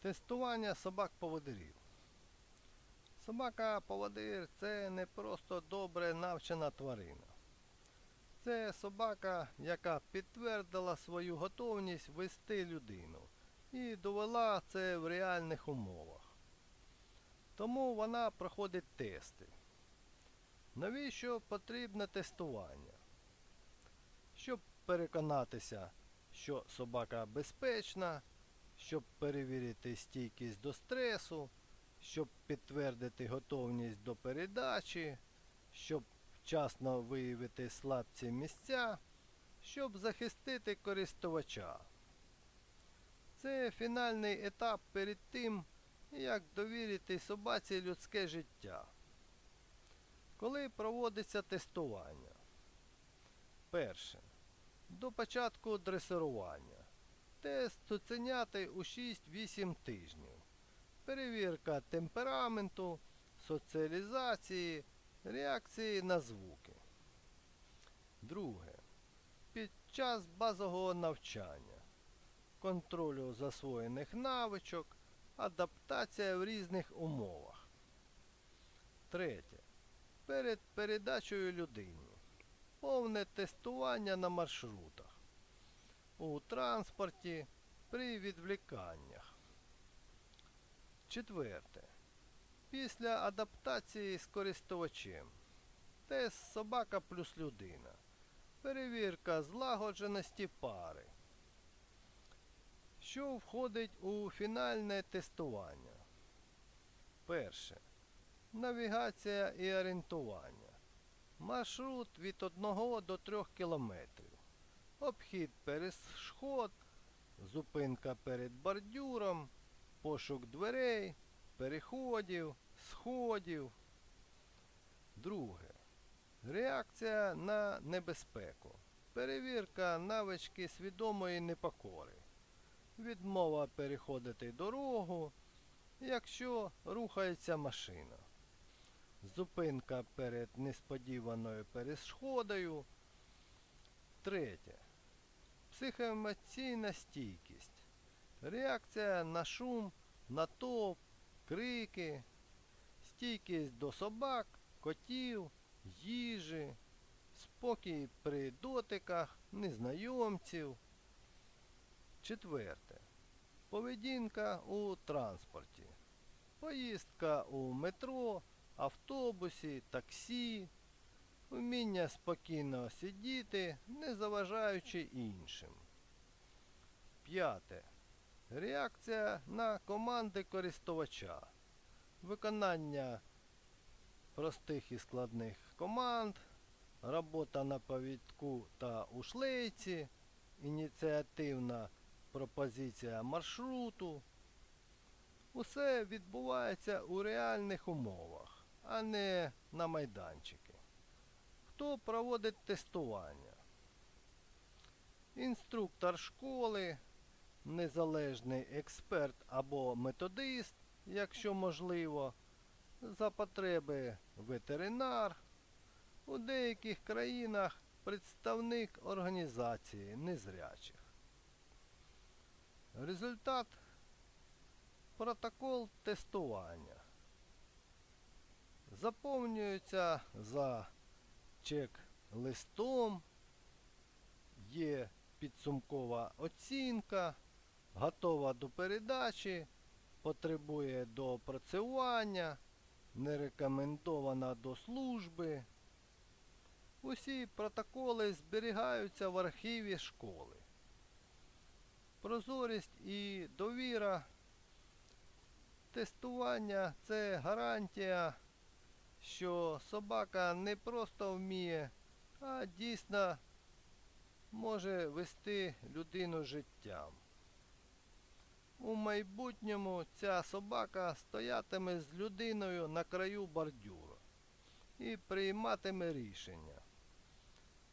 Тестування собак-поводирів. Собака-поводир це не просто добре навчена тварина. Це собака, яка підтвердила свою готовність вести людину і довела це в реальних умовах. Тому вона проходить тести. Навіщо потрібне тестування? Щоб переконатися, що собака безпечна, щоб перевірити стійкість до стресу, щоб підтвердити готовність до передачі, щоб вчасно виявити слабці місця, щоб захистити користувача. Це фінальний етап перед тим, як довірити собаці людське життя. Коли проводиться тестування? Перше. До початку дресирування. Тест цуценяти у 6-8 тижнів. Перевірка темпераменту, соціалізації, реакції на звуки. Друге. Під час базового навчання. Контролю засвоєних навичок, адаптація в різних умовах. Третє. Перед передачею людині. Повне тестування на маршрутах. У транспорті при відвліканнях. Четверте. Після адаптації з користувачем. Тест собака плюс людина. Перевірка злагодженості пари. Що входить у фінальне тестування? Перше. Навігація і орієнтування. Маршрут від 1 до 3 кілометрів. Обхід перешкод, зупинка перед бордюром, пошук дверей, переходів, сходів. Друге. Реакція на небезпеку. Перевірка навички свідомої непокори. Відмова переходити дорогу, якщо рухається машина. Зупинка перед несподіваною перешкодою. Третє. Психоемоційна стійкість. Реакція на шум, натовп, крики, стійкість до собак, котів, їжі, спокій при дотиках, незнайомців. Четверте. Поведінка у транспорті. Поїздка у метро, автобусі, таксі. Вміння спокійно сидіти, не заважаючи іншим. П'яте. Реакція на команди користувача. Виконання простих і складних команд, робота на повідку та у шлейці, ініціативна пропозиція маршруту. Усе відбувається у реальних умовах, а не на майданчики. Хто проводить тестування? Інструктор школи, незалежний експерт або методист, якщо можливо, за потреби ветеринар. У деяких країнах представник організації незрячих. Результат протокол тестування. Заповнюється за чек-листом, є підсумкова оцінка, готова до передачі, потребує доопрацювання, не рекомендована до служби. Усі протоколи зберігаються в архіві школи. Прозорість і довіра. Тестування це гарантія, що собака не просто вміє, а дійсно може вести людину життям. У майбутньому ця собака стоятиме з людиною на краю бордюру і прийматиме рішення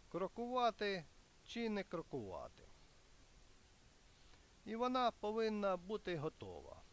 крокувати чи не крокувати. І вона повинна бути готова.